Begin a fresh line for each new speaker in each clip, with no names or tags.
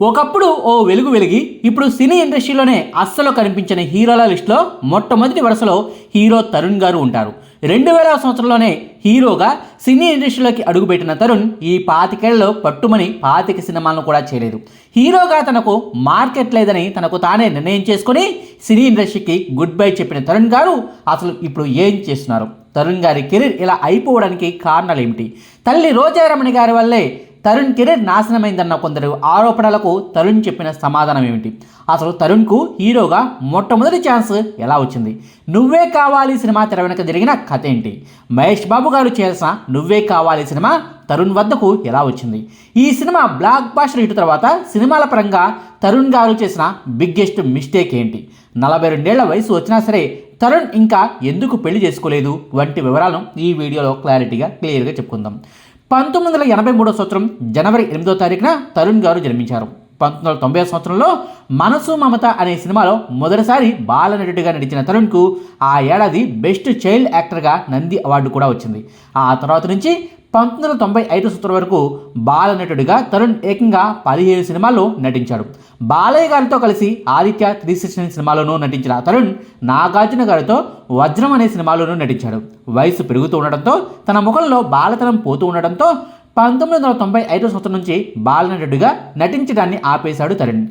ఒకప్పుడు ఓ వెలుగు వెలిగి ఇప్పుడు సినీ ఇండస్ట్రీలోనే అస్సలు కనిపించిన హీరోల లిస్టులో మొట్టమొదటి వరుసలో హీరో తరుణ్ గారు ఉంటారు. రెండు వేల సంవత్సరంలోనే హీరోగా సినీ ఇండస్ట్రీలోకి అడుగుపెట్టిన తరుణ్ ఈ పాతికేళ్ళలో పట్టుమని పాతిక సినిమాలను కూడా చేయలేదు. హీరోగా తనకు మార్కెట్ లేదని తనకు తానే నిర్ణయం చేసుకుని సినీ ఇండస్ట్రీకి గుడ్ బై చెప్పిన తరుణ్ గారు అసలు ఇప్పుడు ఏం చేస్తున్నారు? తరుణ్ గారి కెరీర్ ఇలా అయిపోవడానికి కారణాలు ఏమిటి తల్లి రోజారమణి గారి వల్లే తరుణ్ కెరీర్ నాశనమైందన్న కొందరు ఆరోపణలకు తరుణ్ చెప్పిన సమాధానం ఏమిటి? అసలు తరుణ్కు హీరోగా మొట్టమొదటి ఛాన్స్ ఎలా వచ్చింది? నువ్వే కావాలి సినిమా తెర వెనుక జరిగిన కథ ఏంటి? మహేష్ బాబు గారు చేసిన నువ్వే కావాలి సినిమా తరుణ్ వద్దకు ఎలా వచ్చింది? ఈ సినిమా బ్లాక్ బాస్టర్ హిట్ తర్వాత సినిమాల పరంగా తరుణ్ గారు చేసిన బిగ్గెస్ట్ మిస్టేక్ ఏంటి? నలభై రెండేళ్ళ వయసు వచ్చినా సరే తరుణ్ ఇంకా ఎందుకు పెళ్ళి చేసుకోలేదు? వంటి వివరాలను ఈ వీడియోలో క్లారిటీగా క్లియర్గా చెప్పుకుందాం. పంతొమ్మిది వందల ఎనభై మూడో సంవత్సరం జనవరి ఎనిమిదో తారీఖున తరుణ్ గారు జన్మించారు. పంతొమ్మిది వందల తొంభై సంవత్సరంలో మనసు మమత అనే సినిమాలో మొదటిసారి బాలనటుడిగా నటించిన తరుణ్కు ఆ ఏడాది బెస్ట్ చైల్డ్ యాక్టర్గా నంది అవార్డు కూడా వచ్చింది. ఆ తర్వాత నుంచి పంతొమ్మిది వందల తొంభై ఐదు సంవత్సరం వరకు బాలనటుడిగా తరుణ్ ఏకంగా పదిహేను సినిమాల్లో నటించాడు. బాలయ్య గారితో కలిసి ఆదిత్య త్రీ సిక్స్టీన్ సినిమాలోనూ నటించిన తరుణ్ నాగార్జున గారితో వజ్రం అనే సినిమాలోనూ నటించాడు. వయసు పెరుగుతూ ఉండడంతో తన ముఖంలో బాలతనం పోతూ ఉండడంతో పంతొమ్మిది వందల తొంభై ఐదో సంవత్సరం నుంచి బాలనటుడిగా నటించడాన్ని ఆపేశాడు తరుణ్.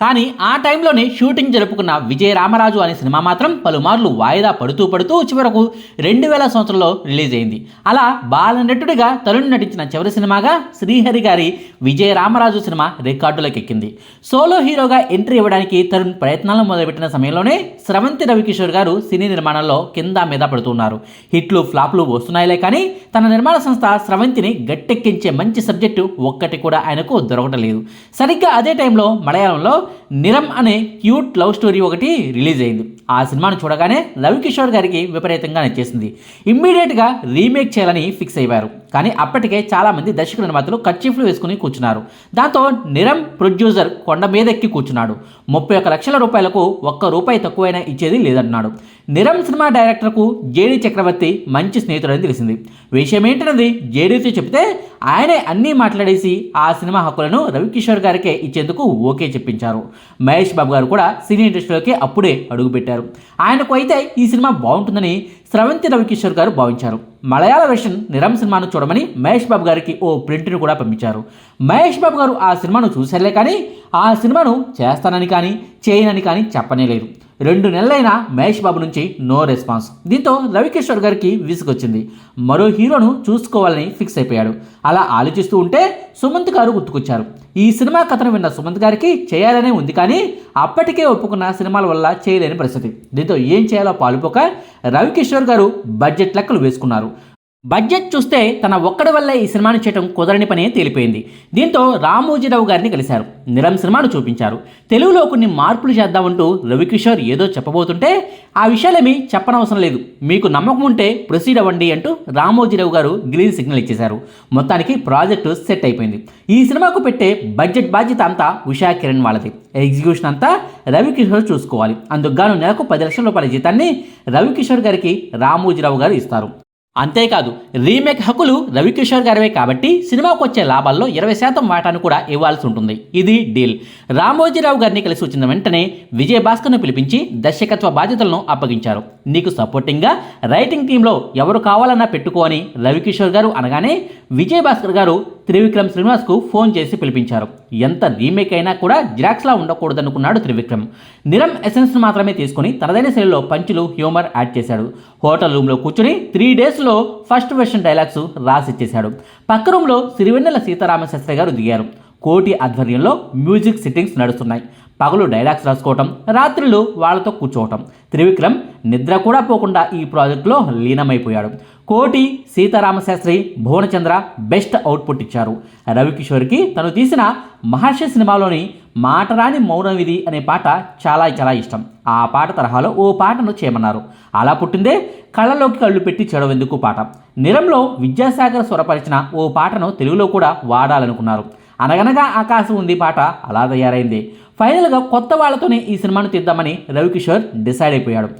కానీ ఆ టైంలోనే షూటింగ్ జరుపుకున్న విజయ రామరాజు అనే సినిమా మాత్రం పలుమార్లు వాయిదా పడుతూ పడుతూ చివరకు రెండు వేల సంవత్సరంలో రిలీజ్ అయింది. అలా బాలనటుడిగా తరుణ్ నటించిన చివరి సినిమాగా శ్రీహరి గారి విజయ రామరాజు సినిమా రికార్డులకు ఎక్కింది. సోలో హీరోగా ఎంట్రీ ఇవ్వడానికి తరుణ్ ప్రయత్నాలు మొదలుపెట్టిన సమయంలోనే స్రవంతి రవికిషోర్ గారు సినీ నిర్మాణంలో కింద మీద పడుతున్నారు. హిట్లు ఫ్లాప్లు వస్తున్నాయిలే కానీ తన నిర్మాణ సంస్థ స్రవంతిని గట్టెక్కించే మంచి సబ్జెక్టు ఒక్కటి కూడా ఆయనకు దొరకటం లేదు సరిగ్గా అదే టైంలో మలయాళంలో నిరం అనే క్యూట్ లవ్ స్టోరీ ఒకటి రిలీజ్ అయింది. ఆ సినిమాను చూడగానే రవికిషోర్ గారికి విపరీతంగా నచ్చేసింది. ఇమ్మీడియట్గా రీమేక్ చేయాలని ఫిక్స్ అయ్యారు. కానీ అప్పటికే చాలామంది దర్శకుల నిర్మాతలు కర్చీఫ్లు వేసుకుని కూర్చున్నారు. దాంతో నిరం ప్రొడ్యూసర్ కొండ మీద ఎక్కి కూర్చున్నాడు. ముప్పై ఒక్క లక్షల రూపాయలకు ఒక్క రూపాయి తక్కువైనా ఇచ్చేది లేదన్నాడు. నిరం సినిమా డైరెక్టర్కు జేడి చక్రవర్తి మంచి స్నేహితుడని తెలిసింది. విషయం ఏంటన్నది జేడీతో చెప్తే ఆయనే అన్నీ మాట్లాడేసి ఆ సినిమా హక్కులను రవికిషోర్ గారికే ఇచ్చేందుకు ఓకే చెప్పించారు. మహేష్ బాబు గారు కూడా సినీ ఇండస్ట్రీలోకి అప్పుడే అడుగుపెట్టారు. ఆయనకు అయితే ఈ సినిమా బాగుంటుందని స్రవంతి రవికిషోర్ గారు భావించారు. మలయాళ వెర్షన్ నిరం సినిమాను చూడమని మహేష్ బాబు గారికి ఓ ప్రింట్ను కూడా పంపించారు. మహేష్ బాబు గారు ఆ సినిమాను చూసారులే కానీ ఆ సినిమాను చేస్తానని కానీ చేయనని కానీ చెప్పనే లేదు రెండు నెలలైనా మహేష్ బాబు నుంచి నో రెస్పాన్స్. దీంతో రవికిషోర్ గారికి విసుగొచ్చింది. మరో హీరోను చూసుకోవాలని ఫిక్స్ అయిపోయాడు. అలా ఆలోచిస్తూ ఉంటే సుమంత్ గారు గుర్తుకొచ్చారు. ఈ సినిమా కథను విన్న సుమంత్ గారికి చేయాలనే ఉంది కానీ అప్పటికే ఒప్పుకున్న సినిమాల వల్ల చేయలేని పరిస్థితి. దీంతో ఏం చేయాలో పాలుపోక రవికిషోర్ గారు బడ్జెట్ లెక్కలు వేసుకున్నారు. బడ్జెట్ చూస్తే తన ఒక్కడి వల్ల ఈ సినిమాను చేయడం కుదరని పని తేలిపోయింది. దీంతో రామోజీరావు గారిని కలిశారు. నిరం సినిమాను చూపించారు. తెలుగులో కొన్ని మార్పులు చేద్దామంటూ రవికిషోర్ ఏదో చెప్పబోతుంటే ఆ విషయాలేమీ చెప్పనవసరం లేదు. మీకు నమ్మకం ఉంటే ప్రొసీడ్ అవ్వండి అంటూ రామోజీరావు గారు గ్రీన్ సిగ్నల్ ఇచ్చేశారు. మొత్తానికి ప్రాజెక్టు సెట్ అయిపోయింది. ఈ సినిమాకు పెట్టే బడ్జెట్ బాధ్యత అంతా ఉషా కిరణ్ వాళ్ళది. ఎగ్జిక్యూషన్ అంతా రవికిషోర్ చూసుకోవాలి. అందుకు గాను నెలకు పది లక్షల రూపాయల జీతాన్ని రవికిషోర్ గారికి రామోజీరావు గారు ఇస్తారు. అంతేకాదు రీమేక్ హక్కులు రవికిషోర్ గారివే కాబట్టి సినిమాకు వచ్చే లాభాల్లో ఇరవై శాతం వాటాను కూడా ఇవ్వాల్సి ఉంటుంది. ఇది డీల్. రామోజీరావు గారిని కలిసి వచ్చిన వెంటనే విజయ భాస్కర్ను పిలిపించి దర్శకత్వ బాధ్యతలను అప్పగించారు. నీకు సపోర్టింగ్గా రైటింగ్ టీంలో ఎవరు కావాలన్నా పెట్టుకో అని రవికిషోర్ గారు అనగానే విజయ భాస్కర్ గారు త్రివిక్రమ్ శ్రీనివాస్కు ఫోన్ చేసి పిలిపించారు. ఎంత రీమేక్ అయినా కూడా జిరాక్స్లా ఉండకూడదనుకున్నాడు త్రివిక్రమ్. నిరం ఎసెన్స్ మాత్రమే తీసుకుని తనదైన శైలిలో పంచులు హ్యూమర్ యాడ్ చేశాడు. హోటల్ రూమ్లో కూర్చుని త్రీ డేస్ డేస్లో ఫస్ట్ వెర్షన్ డైలాగ్స్ రాసిచ్చేశాడు. పక్క రూమ్లో సిరివెన్నెల సీతారామశాస్త్రి గారు దిగారు. కోటి ఆధ్వర్యంలో మ్యూజిక్ సిట్టింగ్స్ నడుస్తున్నాయి. పగలు డైలాగ్స్ రాసుకోవటం రాత్రులు వాళ్ళతో కూర్చోవటం. త్రివిక్రమ్ నిద్ర కూడా పోకుండా ఈ ప్రాజెక్టులో లీనమైపోయాడు. కోటి సీతారామశాస్త్రి భువనచంద్ర బెస్ట్ అవుట్పుట్ ఇచ్చారు. రవికిషోర్కి తను తీసిన మహర్షి సినిమాలోని మాటరాని మౌనం ఇది అనే పాట చాలా చాలా ఇష్టం. ఆ పాట తరహాలో ఓ పాటను చేయమన్నారు. అలా పుట్టిందే కళ్ళలోకి కళ్ళు పెట్టి చెడవెందుకు పాట. నిరంలో విద్యాసాగర్ స్వరపరిచిన ఓ పాటను తెలుగులో కూడా వాడాలనుకున్నారు. అనగనగా ఆకాశం ఉంది పాట అలా తయారైంది. ఫైనల్గా కొత్త వాళ్ళతోనే ఈ సినిమాను తీద్దామని రవికిషోర్ డిసైడ్ అయిపోయాడు.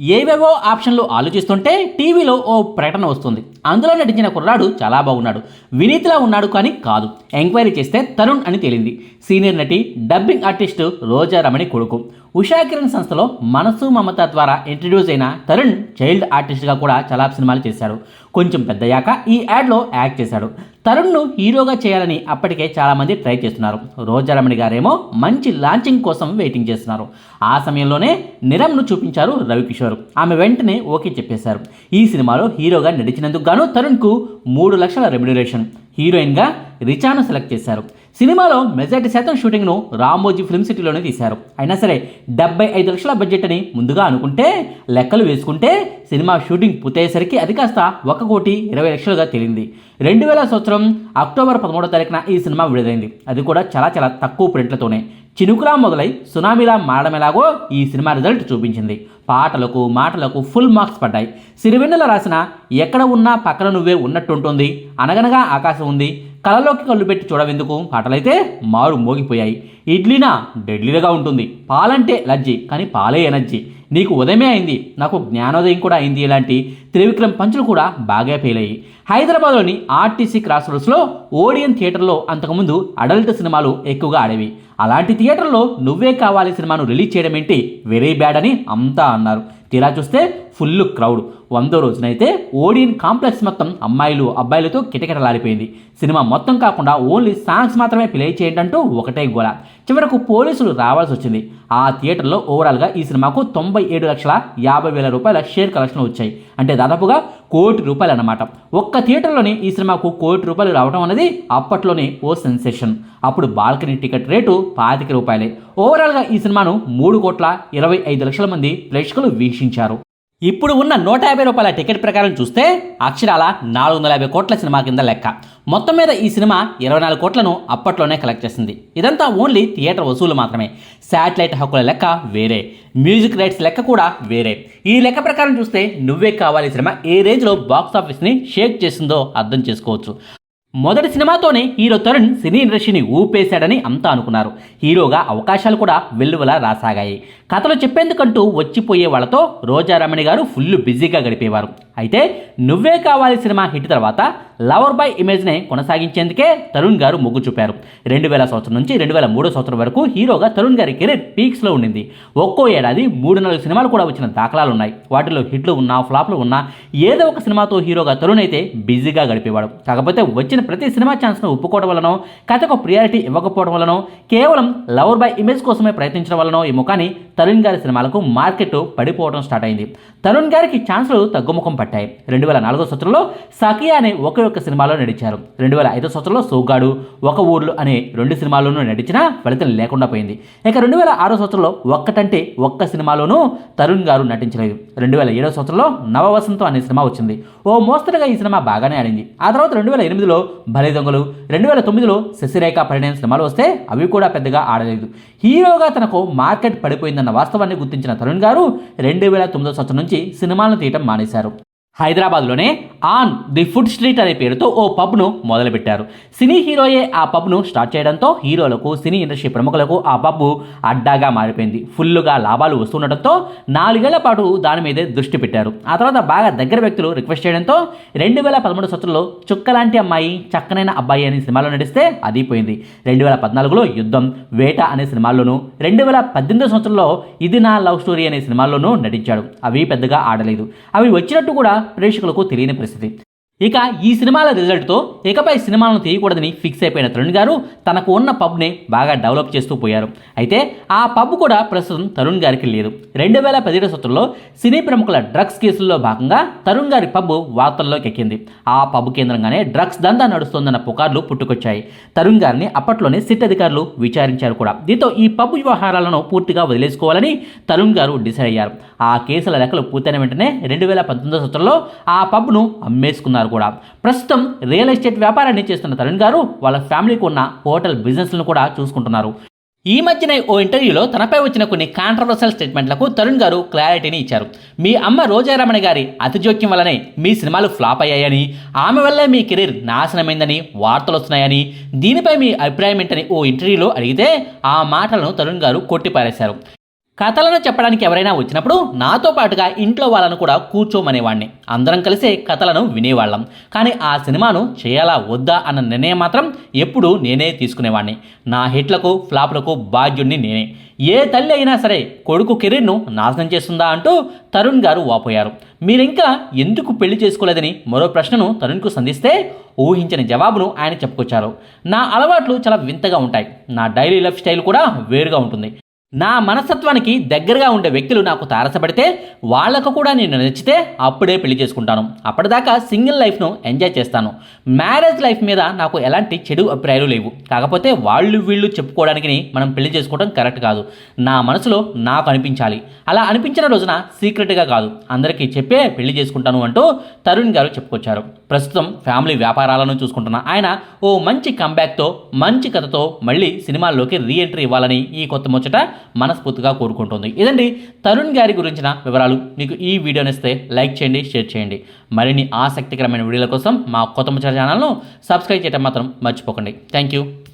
ఏవేవో ఆప్షన్లు ఆలోచిస్తుంటే టీవీలో ఓ ప్రకటన వస్తుంది. అందులో నటించిన కుర్రాడు చాలా బాగున్నాడు. వినీతిలా ఉన్నాడు కానీ కాదు. ఎంక్వైరీ చేస్తే తరుణ్ అని తేలింది. సీనియర్ నటి డబ్బింగ్ ఆర్టిస్టు రోజా రమణి కొడుకు. ఉషాకిరణ్ సంస్థలో మనసు మమత ద్వారా ఇంట్రడ్యూస్ అయిన తరుణ్ చైల్డ్ ఆర్టిస్ట్గా కూడా చాలా సినిమాలు చేశాడు. కొంచెం పెద్దయ్యాక ఈ యాడ్లో యాక్ట్ చేశాడు. తరుణ్ను హీరోగా చేయాలని అప్పటికే చాలామంది ట్రై చేస్తున్నారు. రోజారమణి గారేమో మంచి లాంచింగ్ కోసం వెయిటింగ్ చేస్తున్నారు. ఆ సమయంలోనే నిరమ్ను చూపించారు రవికిషోర్. ఆమె వెంటనే ఓకే చెప్పేశారు. ఈ సినిమాలో హీరోగా నడిచినందుకు గాను తరుణ్కు మూడు లక్షల రెమ్యునరేషన్ హీరోయిన్గా రిచాను సెలెక్ట్ చేశారు. సినిమాలో మెజార్టీ శాతం షూటింగ్ను రామోజీ ఫిల్మ్ సిటీలోనే తీశారు. అయినా సరే డెబ్బై ఐదు లక్షల బడ్జెట్ అని ముందుగా అనుకుంటే లెక్కలు వేసుకుంటే సినిమా షూటింగ్ పూర్తయ్యేసరికి అది కాస్త ఒక కోటి ఇరవై లక్షలుగా తేలింది. రెండు వేల సంవత్సరం అక్టోబర్ పదమూడో తారీఖున ఈ సినిమా విడుదలైంది. అది కూడా చాలా చాలా తక్కువ ప్రింట్లతోనే. చినుకులా మొదలై సునామీలా మారడం ఎలాగో ఈ సినిమా రిజల్ట్ చూపించింది. పాటలకు మాటలకు ఫుల్ మార్క్స్ పడ్డాయి. సిరివెన్నెల రాసిన ఎక్కడ ఉన్నా పక్కన నువ్వే ఉన్నట్టుంటుంది. అనగనగా ఆకాశం ఉంది. కళలోకి కళ్ళు పెట్టి చూడవెందుకు? పాటలైతే మారు మోగిపోయాయి. ఇడ్లీనా డెడ్లీగా ఉంటుంది. పాలంటే ఎలర్జీ కానీ పాలే ఎనర్జీ. నీకు ఉదయమే అయింది. నాకు జ్ఞానోదయం కూడా అయింది ఇలాంటి త్రివిక్రమ్ పంచులు కూడా బాగా ఫెయిల్ హైదరాబాద్లోని ఆర్టీసీ క్రాస్ రోడ్స్లో ఓడియన్ థియేటర్లో అంతకుముందు అడల్ట్ సినిమాలు ఎక్కువగా ఆడేవి. అలాంటి థియేటర్లో నువ్వే కావాలి సినిమాను రిలీజ్ చేయడం ఏంటి? వెరీ బ్యాడ్ అని అంతా అన్నారు. తీరా చూస్తే ఫుల్ క్రౌడ్. వందో రోజునైతే ఓడియన్ కాంప్లెక్స్ మొత్తం అమ్మాయిలు అబ్బాయిలతో కిటకిటలాడిపోయింది. సినిమా మొత్తం కాకుండా ఓన్లీ సాంగ్స్ మాత్రమే ప్లే చేయండి అంటూ ఒకటే గోల. చివరకు పోలీసులు రావాల్సి వచ్చింది ఆ థియేటర్లో ఓవరాల్గా ఈ సినిమాకు తొంభై ఏడు లక్షల యాభై వేల రూపాయల షేర్ కలెక్షన్ వచ్చాయి. అంటే దాదాపుగా కోటి రూపాయలు అన్నమాట ఒక్క థియేటర్లోనే ఈ సినిమాకు కోటి రూపాయలు రావడం అనేది అప్పట్లోనే ఓ సెన్సేషన్. అప్పుడు బాల్కనీ టికెట్ రేటు పాతిక రూపాయలే. ఓవరాల్గా ఈ సినిమాను మూడు కోట్ల ఇరవై ఐదు లక్షల మంది ప్రేక్షకులు వీక్షించారు. ఇప్పుడు ఉన్న నూట యాభై రూపాయల టికెట్ ప్రకారం చూస్తే అక్షరాల నాలుగు వందల యాభై కోట్ల సినిమా కింద లెక్క. మొత్తం మీద ఈ సినిమా ఇరవై నాలుగు కోట్లను అప్పట్లోనే కలెక్ట్ చేసింది. ఇదంతా ఓన్లీ థియేటర్ వసూలు మాత్రమే. శాటిలైట్ హక్కుల లెక్క వేరే. మ్యూజిక్ రైట్స్ లెక్క కూడా వేరే. ఈ లెక్క ప్రకారం చూస్తే నువ్వే కావాలి సినిమా ఏ రేంజ్లో బాక్స్ ఆఫీస్ని షేక్ చేసిందో అర్థం చేసుకోవచ్చు. మొదటి సినిమాతోనే హీరో తరుణ్ సినీ ఇండస్ట్రీని ఊపేశాడని అంతా అనుకున్నారు. హీరోగా అవకాశాలు కూడా వెల్లువలా రాసాగాయి. కథలు చెప్పేందుకంటూ వచ్చిపోయే వాళ్ళతో రోజారమణి గారు ఫుల్ బిజీగా గడిపేవారు. అయితే నువ్వే కావాలి సినిమా హిట్ తర్వాత లవర్ బాయ్ ఇమేజ్నే కొనసాగించేందుకే తరుణ్ గారు మొగ్గు చూపారు. రెండు వేల సంవత్సరం నుంచి రెండు వేల మూడో సంవత్సరం వరకు హీరోగా తరుణ్ గారి కెరీర్ పీక్స్లో ఉండింది. ఒక్కో ఏడాది మూడు నాలుగు సినిమాలు కూడా వచ్చిన దాఖలాలు ఉన్నాయి వాటిలో హిట్లు ఉన్నా ఫ్లాప్లు ఉన్నా ఏదో ఒక సినిమాతో హీరోగా తరుణ్ అయితే బిజీగా గడిపేవాడు. కాకపోతే వచ్చిన ప్రతి సినిమా ఛాన్స్ను ఒప్పుకోవడం వలనో కథకు ప్రియారిటీ ఇవ్వకపోవడం వలనో కేవలం లవర్ బాయ్ ఇమేజ్ కోసమే ప్రయత్నించడం వలనో ఈ ముఖాన్ని తరుణ్ గారి సినిమాలకు మార్కెట్ పడిపోవడం స్టార్ట్ అయింది. తరుణ్ గారికి ఛాన్సులు తగ్గుముఖం పట్టాయి. రెండు వేల నాలుగో సంవత్సరంలో సఖియా అనే ఒకే ఒక్క సినిమాలో నడిచారు రెండు వేల ఐదో సంవత్సరంలో సోగాడు ఒక ఊర్లు అనే రెండు సినిమాల్లోనూ నడిచినా ఫలితం లేకుండా పోయింది. ఇక రెండు వేల ఆరో సంవత్సరంలో ఒక్కటంటే ఒక్క సినిమాలోనూ తరుణ్ గారు నటించలేదు. రెండు వేల ఏడో సంవత్సరంలో నవవసంతం అనే సినిమా వచ్చింది. ఓ మోస్తరుగా ఈ సినిమా బాగానే ఆడింది. ఆ తర్వాత రెండు వేల ఎనిమిదిలో భలే దొంగలు రెండు వేల తొమ్మిదిలో శశిరేఖ పరిణయం సినిమాలు వస్తే అవి కూడా పెద్దగా ఆడలేదు. హీరోగా తనకు మార్కెట్ పడిపోయిందన్న వాస్తవాన్ని గుర్తించిన తరుణ్ గారు రెండు వేల తొమ్మిదో సంవత్సరం నుంచి సినిమాలను తీయటం మానేశారు. హైదరాబాద్లోనే ఆన్ ది ఫుడ్ స్ట్రీట్ అనే పేరుతో ఓ పబ్ను మొదలుపెట్టారు. సినీ హీరోయే ఆ పబ్ను స్టార్ట్ చేయడంతో హీరోలకు సినీ ఇండస్ట్రీ ప్రముఖులకు ఆ పబ్ అడ్డాగా మారిపోయింది. ఫుల్లుగా లాభాలు వస్తుండటంతో నాలుగేళ్ళ పాటు దాని మీదే దృష్టి పెట్టారు. ఆ తర్వాత బాగా దగ్గర వ్యక్తులు రిక్వెస్ట్ చేయడంతో రెండు వేల పదమూడు సంవత్సరంలో చుక్కలాంటి అమ్మాయి చక్కనైన అబ్బాయి అనే సినిమాలో నడిస్తే అది పోయింది. రెండు వేల పద్నాలుగులో యుద్ధం వేట అనే సినిమాల్లోనూ రెండు వేల పద్దెనిమిదో సంవత్సరంలో ఇది నా లవ్ స్టోరీ అనే సినిమాల్లోనూ నటించాడు. అవి పెద్దగా ఆడలేదు. అవి వచ్చినట్టు కూడా ప్రేక్షకులకు తెలియని పరిస్థితి. ఇక ఈ సినిమాల రిజల్ట్తో ఇకపై సినిమాలను తీయకూడదని ఫిక్స్ అయిపోయిన తరుణ్ గారు తనకు ఉన్న పబ్ని బాగా డెవలప్ చేస్తూ పోయారు. అయితే ఆ పబ్ కూడా ప్రస్తుతం తరుణ్ గారికి లేదు. రెండు వేల పదిహేడు సంవత్సరంలో సినీ ప్రముఖుల డ్రగ్స్ కేసుల్లో భాగంగా తరుణ్ గారి పబ్ వార్తల్లోకి ఎక్కింది. ఆ పబ్ కేంద్రంగానే డ్రగ్స్ దందా నడుస్తోందన్న పుకార్లు పుట్టుకొచ్చాయి. తరుణ్ గారిని అప్పట్లోనే సిట్ అధికారులు విచారించారు కూడా. దీంతో ఈ పబ్ వ్యవహారాలను పూర్తిగా వదిలేసుకోవాలని తరుణ్ గారు డిసైడ్ అయ్యారు. ఆ కేసుల లెక్కలు పూర్తయిన వెంటనే రెండు వేల పంతొమ్మిదో సంవత్సరంలో ఆ పబ్ను అమ్మేసుకున్నారు. కూడా. ప్రస్తుతం రియల్ ఎస్టేట్ వ్యాపారాన్ని చేస్తున్న తరుణ్ గారు వాళ్ళ ఫ్యామిలీకి ఉన్న హోటల్ బిజినెస్లను కూడా చూసుకుంటున్నారు. ఈ మధ్యనే ఓ ఇంటర్వ్యూలో తనపై వచ్చిన కొన్ని కాంట్రవర్సల్ స్టేట్మెంట్లకు తరుణ్ గారు క్లారిటీని ఇచ్చారు. మీ అమ్మ రోజారమణ గారి అతి జోక్యం వల్లనే మీ సినిమాలు ఫ్లాప్ అయ్యాయని ఆమె వల్లే మీ కెరీర్ నాశనమైందని వార్తలు వస్తున్నాయని దీనిపై మీ అభిప్రాయం ఏంటని ఓ ఇంటర్వ్యూలో అడిగితే ఆ మాటలను తరుణ్ గారు కొట్టిపారేశారు. కథలను చెప్పడానికి ఎవరైనా వచ్చినప్పుడు నాతో పాటుగా ఇంట్లో వాళ్ళను కూడా కూర్చోమనేవాడిని అందరం కలిసే కథలను వినేవాళ్ళం. కానీ ఆ సినిమాను చేయాలా వద్దా అన్న నిర్ణయం మాత్రం ఎప్పుడూ నేనే తీసుకునేవాడిని నా హిట్లకు ఫ్లాప్లకు బాధ్యుణ్ణి నేనే. ఏ తల్లి అయినా సరే కొడుకు కెరీర్ను నాశనం చేస్తుందా అంటూ తరుణ్ గారు వాపోయారు. మీరింకా ఎందుకు పెళ్ళి చేసుకోలేదని మరో ప్రశ్నను తరుణ్కు సంధిస్తే ఊహించని జవాబును ఆయన చెప్పుకొచ్చారు. నా అలవాట్లు చాలా వింతగా ఉంటాయి. నా డైలీ లైఫ్ స్టైల్ కూడా వేరుగా ఉంటుంది. నా మనస్తత్వానికి దగ్గరగా ఉండే వ్యక్తులు నాకు తారసపడితే వాళ్ళకు కూడా నేను నచ్చితే అప్పుడే పెళ్ళి చేసుకుంటాను. అప్పటిదాకా సింగిల్ లైఫ్ను ఎంజాయ్ చేస్తాను. మ్యారేజ్ లైఫ్ మీద నాకు ఎలాంటి చెడు అభిప్రాయాలు లేవు. కాకపోతే వాళ్ళు వీళ్ళు చెప్పుకోవడానికి మనం పెళ్ళి చేసుకోవడం కరెక్ట్ కాదు. నా మనసులో నాకు అనిపించాలి. అలా అనిపించిన రోజున సీక్రెట్గా కాదు. అందరికీ చెప్పే పెళ్ళి చేసుకుంటాను అంటూ తరుణ్ గారు చెప్పుకొచ్చారు. ప్రస్తుతం ఫ్యామిలీ వ్యాపారాలను చూసుకుంటున్న ఆయన ఓ మంచి కంబ్యాక్తో మంచి కథతో మళ్ళీ సినిమాల్లోకి రీ ఎంట్రీ ఇవ్వాలని ఈ కొత్త ముచ్చట మనస్ఫూర్తిగా కోరుకుంటుంది. ఇదండి తరుణ్ గారి గురించిన వివరాలు. మీకు ఈ వీడియో నచ్చితే లైక్ చేయండి షేర్ చేయండి. మరిన్ని ఆసక్తికరమైన వీడియోల కోసం మా కొత్త ముచ్చట ఛానల్ను సబ్స్క్రైబ్ చేయడం మాత్రం మర్చిపోకండి. Thank you.